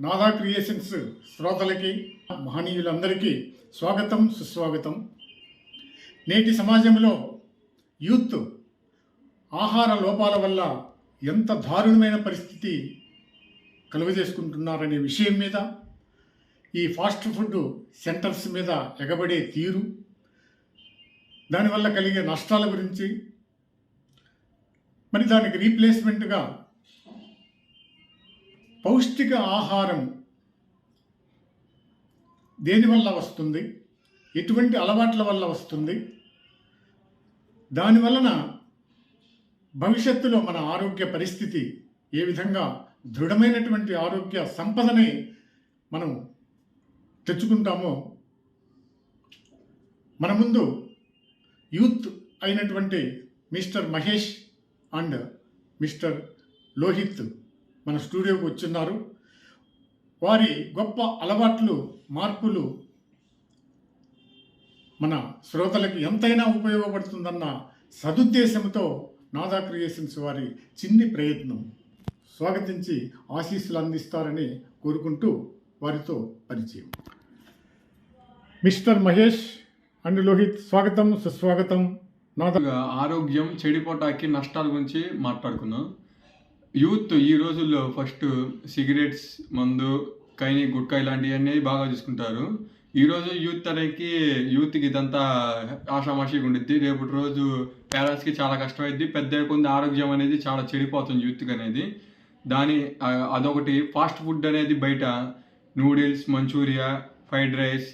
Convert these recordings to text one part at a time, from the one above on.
నాదా క్రియేషన్స్ శ్రోతలకి మహనీయులందరికీ స్వాగతం సుస్వాగతం. నేటి సమాజంలో యూత్ ఆహార లోపాల వల్ల ఎంత దారుణమైన పరిస్థితి కలుగజేసుకుంటున్నారనే విషయం మీద ఈ ఫాస్ట్ ఫుడ్ సెంటర్స్ మీద ఎగబడే తీరు దానివల్ల కలిగే నష్టాల గురించి మరి దానికి రీప్లేస్మెంట్గా పౌష్టిక ఆహారం దేనివల్ల వస్తుంది? ఎటువంటి అలవాట్ల వల్ల వస్తుంది? దానివలన భవిష్యత్తులో మన ఆరోగ్య పరిస్థితి ఏ విధంగా దృఢమైనటువంటి ఆరోగ్య సంపదని మనం తెచ్చుకుంటామో మన ముందు యూత్ అయినటువంటి mister Mahesh and mister Lohith మన స్టూడియోకి వచ్చున్నారు వారి గొప్ప అలవాట్లు మార్పులు మన శ్రోతలకు ఎంతైనా ఉపయోగపడుతుందన్న సదుద్దేశంతో నాదా క్రియేషన్స్ వారి చిన్ని ప్రయత్నం స్వాగతించి ఆశీస్సులు అందిస్తారని కోరుకుంటూ వారితో పరిచయం. మిస్టర్ మహేష్ అండ్ లోహిత్ స్వాగతం సుస్వాగతం. నాదా ఆరోగ్యం చెడిపోటాకి నష్టాల గురించి మాట్లాడుకుందాం. యూత్ ఈ రోజుల్లో ఫస్ట్ సిగరెట్స్ మందు కైని గుట్కా ఇలాంటివన్నీ బాగా చూసుకుంటారు ఈరోజు యూత్ తరకి యూత్కి ఇదంతా ఆషామాషిగా ఉండిద్ది. రేపటి రోజు పేరెంట్స్కి చాలా కష్టమైద్ది. పెద్ద కొంది ఆరోగ్యం అనేది చాలా చెడిపోతుంది యూత్కి అనేది. దాని అదొకటి. ఫాస్ట్ ఫుడ్ అనేది బయట. Noodles Manchuria fried rice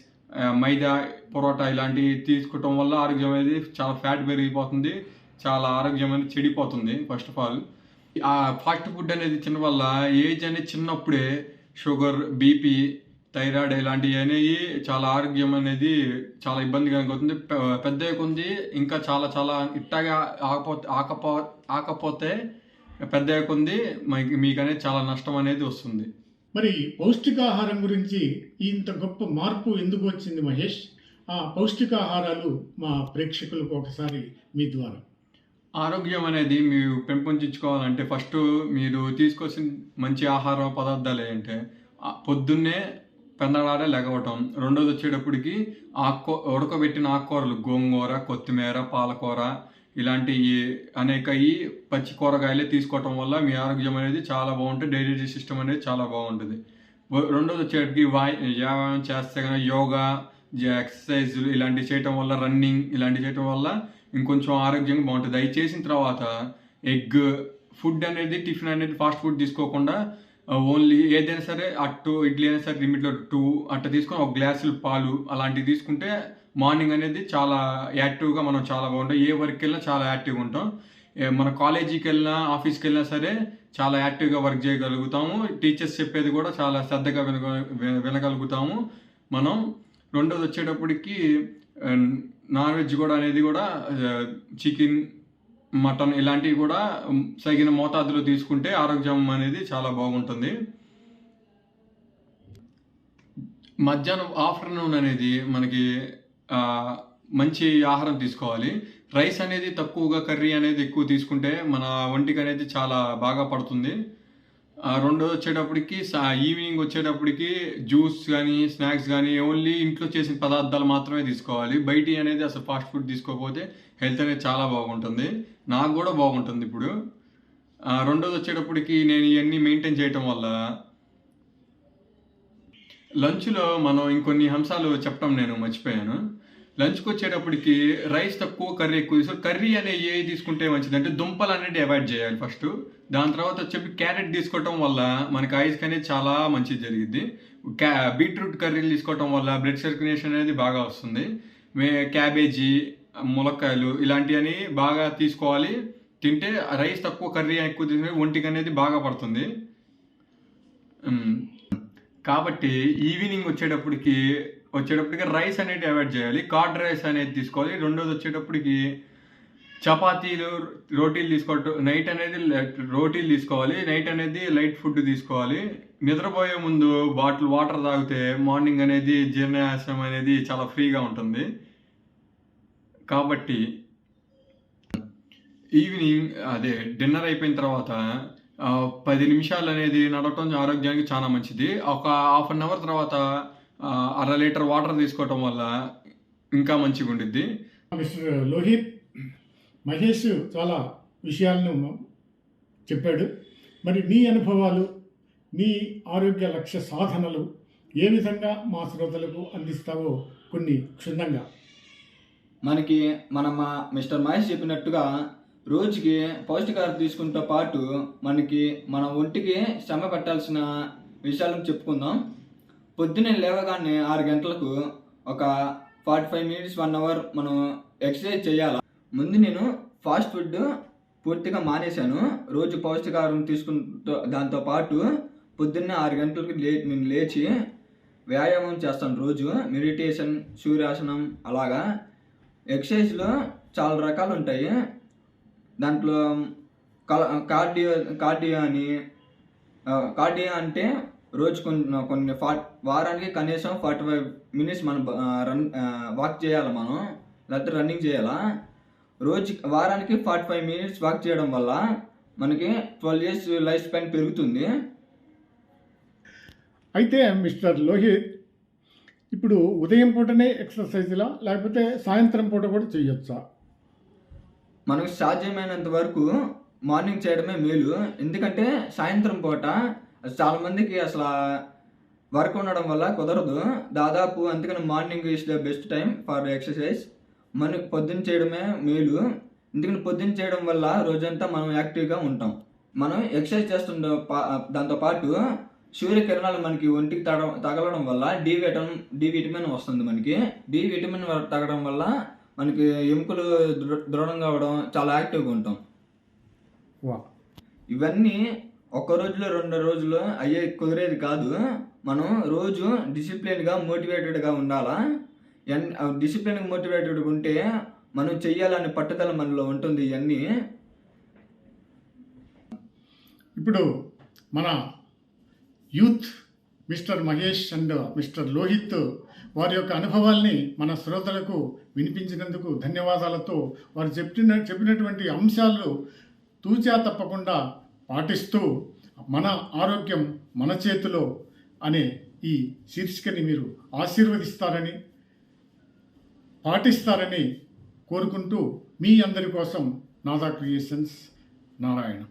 maida parotta ఇలాంటివి తీసుకోవటం వల్ల ఆరోగ్యం అనేది చాలా ఫ్యాట్ పెరిగిపోతుంది. చాలా ఆరోగ్యం అనేది చెడిపోతుంది ఫస్ట్ ఆఫ్ ఆల్. ఆ ఫాస్ట్ ఫుడ్ అనేది తినడం వల్ల ఏజ్ అనేది చిన్నప్పుడే షుగర్ బీపీ థైరాయిడ్ ఇలాంటివి అనేవి చాలా ఆరోగ్యం అనేది చాలా ఇబ్బందిగా అవుతుంది. పెద్ద కొంది ఇంకా చాలా చాలా ఇట్టాగా ఆకపోతే ఆకపో ఆకపోతే పెద్ద కొంది మీకు అనేది చాలా నష్టం అనేది వస్తుంది. మరి పౌష్టికాహారం గురించి ఇంత గొప్ప మార్పు ఎందుకు వచ్చింది మహేష్? ఆ పౌష్టికాహారాలు మా ప్రేక్షకులకు ఒకసారి మీ ద్వారా. ఆరోగ్యం అనేది మీరు పెంపొందించుకోవాలంటే ఫస్ట్ మీరు తీసుకోవాల్సిన మంచి ఆహార పదార్థాలు ఏంటంటే పొద్దున్నే పెందలాడే లెగవటం రెండోది వచ్చేటప్పటికి ఆకు ఉడకబెట్టిన ఆకుకూరలు గోంగూర కొత్తిమీర పాలకూర ఇలాంటి అనేక ఈ పచ్చి కూరగాయలే తీసుకోవటం వల్ల మీ ఆరోగ్యం అనేది చాలా బాగుంటుంది డైజెస్టివ్ సిస్టమ్ అనేది చాలా బాగుంటుంది. రెండోది వచ్చేటికి వాయ్ వ్యాయామం చేస్తే కనుక యోగా ఎక్సర్సైజ్ ఇలాంటివి చేయటం వల్ల రన్నింగ్ ఇలాంటివి చేయటం వల్ల ఇంకొంచెం ఆరోగ్యంగా బాగుంటుంది. అవి చేసిన తర్వాత ఎగ్ ఫుడ్ అనేది టిఫిన్ అనేది ఫాస్ట్ ఫుడ్ తీసుకోకుండా ఓన్లీ ఏదైనా సరే అట్టు ఇడ్లీ అయినా సరే లిమిట్లో టూ అట్ట తీసుకొని ఒక గ్లాసులు పాలు అలాంటివి తీసుకుంటే మార్నింగ్ అనేది చాలా యాక్టివ్గా మనం చాలా బాగుంటాం. ఏ వర్క్ వెళ్ళినా చాలా యాక్టివ్గా ఉంటాం. మన కాలేజీకి వెళ్ళినా ఆఫీస్కి వెళ్ళినా సరే చాలా యాక్టివ్గా వర్క్ చేయగలుగుతాము. టీచర్స్ చెప్పేది కూడా చాలా శ్రద్ధగా వినగ వినగలుగుతాము. మనం రెండోది వచ్చేటప్పటికి నాన్ వెజ్ కూడా అనేది కూడా చికెన్ మటన్ ఇలాంటివి కూడా తగిన మోతాదులో తీసుకుంటే ఆరోగ్యం అనేది చాలా బాగుంటుంది. మధ్యాహ్నం ఆఫ్టర్నూన్ అనేది మనకి మంచి ఆహారం తీసుకోవాలి. రైస్ అనేది తక్కువగా కర్రీ అనేది ఎక్కువ తీసుకుంటే మన ఒంటికి అనేది చాలా బాగా పడుతుంది. రెండోది వచ్చేటప్పటికి సా- ఈవినింగ్ వచ్చేటప్పటికి జ్యూస్ కానీ స్నాక్స్ కానీ ఓన్లీ ఇంట్లో చేసిన పదార్థాలు మాత్రమే తీసుకోవాలి. బయటి అనేది అసలు ఫాస్ట్ ఫుడ్ తీసుకోకపోతే హెల్త్ అనేది చాలా బాగుంటుంది. నాకు కూడా బాగుంటుంది ఇప్పుడు. రెండోది వచ్చేటప్పటికి నేను ఇవన్నీ మెయింటైన్ చేయటం వల్ల లంచ్లో మనం ఇంకొన్ని అంశాలు చెప్పడం నేను మర్చిపోయాను. లంచ్కి వచ్చేటప్పటికి రైస్ తక్కువ కర్రీ ఎక్కువ. తీసుకో కర్రీ అనే ఏ తీసుకుంటే మంచిది అంటే దుంపలు అనేది అవాయిడ్ చేయాలి ఫస్ట్. దాని తర్వాత వచ్చేసి క్యారెట్ తీసుకోవటం వల్ల మనకి ఐస్కి అనేది చాలా మంచిది జరిగింది క్యా బీట్రూట్ కర్రీలు తీసుకోవటం వల్ల బ్లడ్ సర్క్యులేషన్ అనేది బాగా వస్తుంది. మే క్యాబేజీ ములక్కాయలు ఇలాంటివన్నీ బాగా తీసుకోవాలి. తింటే రైస్ తక్కువ కర్రీ ఎక్కువ తీసుకుని ఒంటికి అనేది బాగా పడుతుంది. కాబట్టి ఈవినింగ్ వచ్చేటప్పటికి వచ్చేటప్పటికి రైస్ అనేది అవాయిడ్ చేయాలి కార్డ్ రైస్ అనేది తీసుకోవాలి. రెండోది వచ్చేటప్పటికి చపాతీలు రోటీలు తీసుకోవటం నైట్ అనేది లైట్ రోటీలు తీసుకోవాలి. నైట్ అనేది లైట్ ఫుడ్ తీసుకోవాలి. నిద్రపోయే ముందు బాటిల్ వాటర్ తాగితే మార్నింగ్ అనేది జీర్ణాశయం అనేది చాలా ఫ్రీగా ఉంటుంది. కాబట్టి ఈవినింగ్ అదే డిన్నర్ అయిపోయిన తర్వాత పది నిమిషాలు అనేది నడవటం ఆరోగ్యానికి చాలా మంచిది. ఒక హాఫ్ అన్ అవర్ తర్వాత అర లీటర్ వాటర్ తీసుకోవటం వల్ల ఇంకా మంచిగా ఉండిద్ది. మిస్టర్ లోహిత్ మహేష్ చాలా విషయాలను చెప్పాడు. మరి నీ అనుభవాలు నీ ఆరోగ్య లక్ష్య సాధనలు ఏ విధంగా మా శ్రోతలకు అందిస్తావో కొన్ని క్షుణ్ణంగా. మనకి మన మా మిస్టర్ మహేష్ చెప్పినట్టుగా రోజుకి పౌష్టికాహారం తీసుకుంటూ పాటు మనకి మన ఒంటికి శ్రమ పెట్టాల్సిన విషయాలను చెప్పుకుందాం. పొద్దున్నే లేవగానే ఆరు గంటలకు ఒక forty five minutes one hour మనం ఎక్సర్సైజ్ చేయాలి? ముందు నేను ఫాస్ట్ ఫుడ్ పూర్తిగా మానేశాను. రోజు పౌష్టికాహారం తీసుకుంటూ దాంతో పాటు పొద్దున్నే ఆరు గంటలకు లే నేను లేచి వ్యాయామం చేస్తాను రోజు. మెడిటేషన్ సూర్యాసనం అలాగా. ఎక్సర్సైజ్లో చాలా రకాలు ఉంటాయి. దాంట్లో కల కార్డియో కార్డియో అని కార్డియో అంటే రోజు కొన్ని కొన్ని ఫా వారానికి కనీసం ఫార్టీ ఫైవ్ మినిట్స్ మనం రన్ వాక్ చేయాలి మనం? లేకపోతే రన్నింగ్ చేయాలా? రోజు వారానికి ఫార్టీ ఫైవ్ మినిట్స్ వాక్ చేయడం వల్ల మనకి ట్వెల్వ్ ఇయర్స్ లైఫ్ స్పాన్ పెరుగుతుంది. అయితే మిస్టర్ లోహిత్ ఇప్పుడు ఉదయం పూటనే ఎక్సర్సైజ్లా లేకపోతే సాయంత్రం పూట కూడా చేయొచ్చా? మనకు సాధ్యమైనంత వరకు మార్నింగ్ చేయడమే మేలు. ఎందుకంటే సాయంత్రం పూట చాలా మందికి అసలు వర్క్ ఉండడం వల్ల కుదరదు. దాదాపు అందుకని morning is the best time for exercise. మనకి పొద్దున్న చేయడమే మేలు. ఎందుకని పొద్దున్న చేయడం వల్ల రోజంతా మనం యాక్టివ్గా ఉంటాం. మనం ఎక్సర్సైజ్ చేస్తుండే పా- దాంతో పాటు సూర్యకిరణాలు మనకి ఒంటికి తగ తగలడం వల్ల డి విటమిన్ డి విటమిన్ వస్తుంది మనకి. డి విటమిన్ తగలడం వల్ల మనకి ఎముకలు దృఢంగా అవడం చాలా యాక్టివ్గా ఉంటాం. వా. ఇవన్నీ ఒక్క రోజులో రెండు రోజులు అయ్యే కుదిరేది కాదు. మనం రోజు డిసిప్లిన్గా మోటివేటెడ్గా ఉండాలా? ఎన్ డిసిప్లిన్గా మోటివేటెడ్గా ఉంటే మనం చెయ్యాలనే పట్టుదల మనలో ఉంటుంది ఇవన్నీ. ఇప్పుడు మన youth mister Mahesh and mister Lohith వారి యొక్క అనుభవాల్ని మన శ్రోతలకు వినిపించినందుకు ధన్యవాదాలతో వారు చెప్పిన చెప్పినటువంటి అంశాలు తూచా తప్పకుండా పాటిస్తూ మన ఆరోగ్యం మన చేతిలో అనే ఈ శీర్షికని మీరు ఆశీర్వదిస్తారని పాటిస్తారని కోరుకుంటూ మీ అందరి కోసం నాదా క్రియేషన్స్ నారాయణ.